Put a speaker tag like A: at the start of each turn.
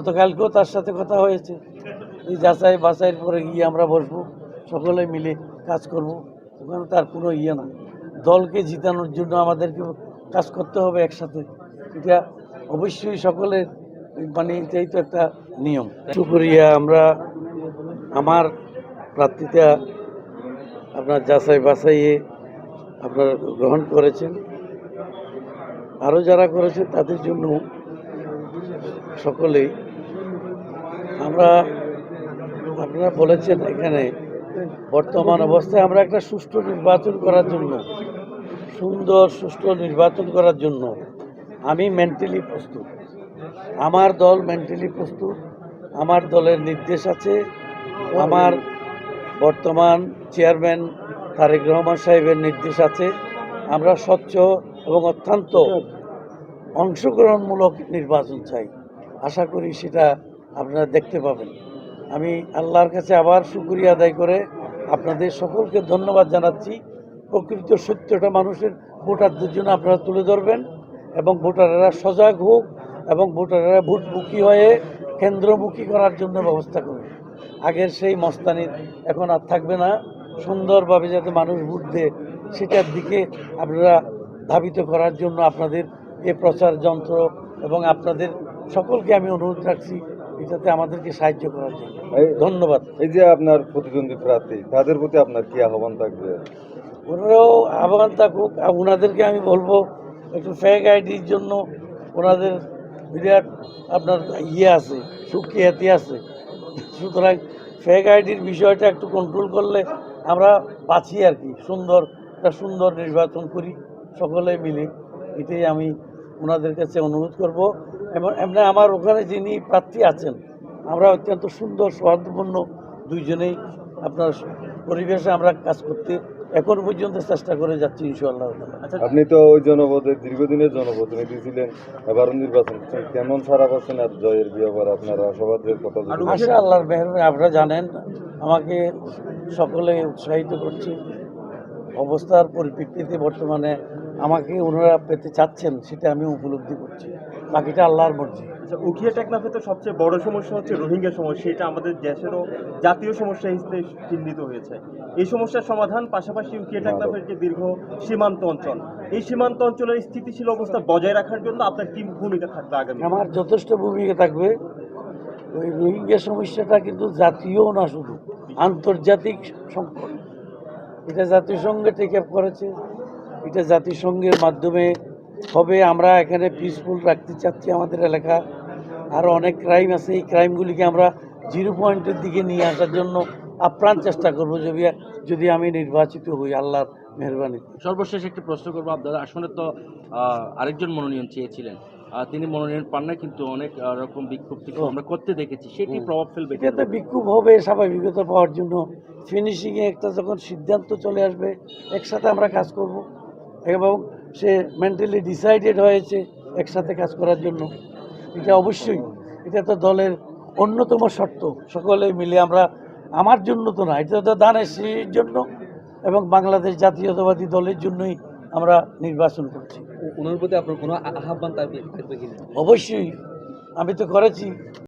A: গতকালকেও তার সাথে কথা হয়েছে। এই যাচাই বাছাইয়ের পরে গিয়ে আমরা বসবো, সকলে মিলে কাজ করব। ওখানে তার কোনো ইয়ে না। দলকে জিতানোর জন্য আমাদেরকে কাজ করতে হবে একসাথে। এটা অবশ্যই সকলের মানে এটাই তো একটা নিয়ম। শুক্রিয়া, আমরা আমার প্রার্থীতা আপনার যাচাই বাছাইয়ে আপনার গ্রহণ করেছেন। আরও যারা করেছেন তাদের জন্য সকলেই। আমরা, আপনারা বলেছেন এখানে, বর্তমান অবস্থায় আমরা একটা সুষ্ঠু নির্বাচন করার জন্য, সুন্দর সুষ্ঠু নির্বাচন করার জন্য আমি মেন্টালি প্রস্তুত। আমার দল মেন্টালি প্রস্তুত, আমার দলের নির্দেশ আছে, আমার বর্তমান চেয়ারম্যান তারেক রহমান সাহেবের নির্দেশ আছে। আমরা স্বচ্ছ এবং অত্যন্ত অংশগ্রহণমূলক নির্বাচন চাই। আশা করি সেটা আপনারা দেখতে পাবেন। আমি আল্লাহর কাছে আবার শুক্রিয়া আদায় করে আপনাদের সকলকে ধন্যবাদ জানাচ্ছি। প্রকৃত সত্যটা মানুষের ভোটারদের জন্য আপনারা তুলে ধরবেন এবং ভোটাররা সজাগ হোক এবং ভোটাররা ভোটমুখী হয়ে কেন্দ্রমুখী করার জন্য ব্যবস্থা করবে আগের সেই মস্তানির এখন আর থাকবে না। সুন্দরভাবে যাতে মানুষ ভোট দেয়, সেটার দিকে আপনারা ধাবিত করার জন্য আপনাদের এ প্রচার যন্ত্র এবং আপনাদের সকলকে আমি অনুরোধ রাখছি এটাতে আমাদেরকে সাহায্য করার জন্য। ধন্যবাদ।
B: এই যে আপনার প্রতিদ্বন্দ্বী প্রার্থী তাদের প্রতি আপনার কি আহ্বান থাকবে?
A: ওনারাও আহ্বান থাকুক ওনাদেরকে আমি বলব একটু ফেক আইডির জন্য ওনাদের বিরাট আপনার ইয়ে আছে সুখ্যাতি আছে। সুতরাং ফেক আইডির বিষয়টা একটু কন্ট্রোল করলে আমরা বাঁচি আর কি সুন্দর একটা সুন্দর নির্বাচন করি সকলে মিলে। এটাই আমি ওনাদের কাছে অনুরোধ করব। এবং এমনি আমার ওখানে যিনি প্রার্থী আছেন আমরা অত্যন্ত সুন্দর সৌহার্দ্যপূর্ণ দুইজনেই আপনার পরিবেশে আমরা কাজ করতে এখন পর্যন্ত চেষ্টা করে যাচ্ছি ইনশাআল্লাহ। আচ্ছা
B: আপনি তো ওই জনপদের দীর্ঘদিনের জনপ্রতিনিধি ছিলেন এবারও নির্বাচন। কেমন সারা পাচ্ছেন আর জয়ের ব্যাপার আপনার আশাবাদের কথা
A: আশা আল্লাহর মেহরবানি আপনারা জানেন আমাকে সকলে উৎসাহিত করছে। অবস্থার পরিপ্রেক্ষিতে বর্তমানে আমাকে ওনারা পেতে চাচ্ছেন সেটা আমি উপলব্ধি করছি। বাকিটা আল্লাহর মর্জি।
C: আচ্ছা উখিয়া টেকনাফে তো সবচেয়ে বড় সমস্যা হচ্ছে রোহিঙ্গা সমস্যা এটা আমাদের দেশেরও জাতীয় সমস্যা হিসেবে চিহ্নিত হয়েছে। এই সমস্যার সমাধান পাশাপাশি উখিয়া টেকনাফের যে দীর্ঘ সীমান্ত অঞ্চল এই সীমান্ত অঞ্চলের স্থিতিশীল অবস্থা বজায় রাখার জন্য আপনার কি ভূমিকা থাকবে আগামী
A: আমার যথেষ্ট ভূমিকা থাকবে। ওই রোহিঙ্গা সমস্যাটা কিন্তু জাতীয় না শুধু আন্তর্জাতিক সংকট এটা জাতিসংঘে টেক আপ করেছে। এটা জাতিসংঘের মাধ্যমে হবে। আমরা এখানে পিসফুল রাখতে চাচ্ছি আমাদের এলাকা। আরও অনেক ক্রাইম আছে। এই ক্রাইমগুলিকে আমরা জিরো পয়েন্টের দিকে নিয়ে আসার জন্য আপ্রাণ চেষ্টা করব যদি যদি আমি নির্বাচিত হই আল্লাহর মেহরবানি।
D: সর্বশেষ একটি প্রশ্ন করব আপনারা আসলে তো আরেকজন মনোনয়ন চেয়েছিলেন। তিনি মনোনয়ন পান না কিন্তু অনেক রকম বিক্ষোভ আমরা করতে দেখেছি। সেটি প্রভাব ফেলবে
A: এটাতে বিক্ষোভ হবে স্বাভাবিকতা পাওয়ার জন্য। ফিনিশিংয়ে একটা যখন সিদ্ধান্ত চলে আসবে একসাথে আমরা কাজ করব। এবং সে মেন্টালি ডিসাইডেড হয়েছে একসাথে কাজ করার জন্য। এটা অবশ্যই এটা তো দলের অন্যতম শর্ত। সকলে মিলে আমরা আমার জন্য তো না এটা তো দানের শ্রীর জন্য এবং বাংলাদেশ জাতীয়তাবাদী দলের জন্যই আমরা নির্বাচন করছি।
D: ওনার প্রতি আপনার কোনো আহ্বান থাকবে
A: অবশ্যই আমি তো করেছি।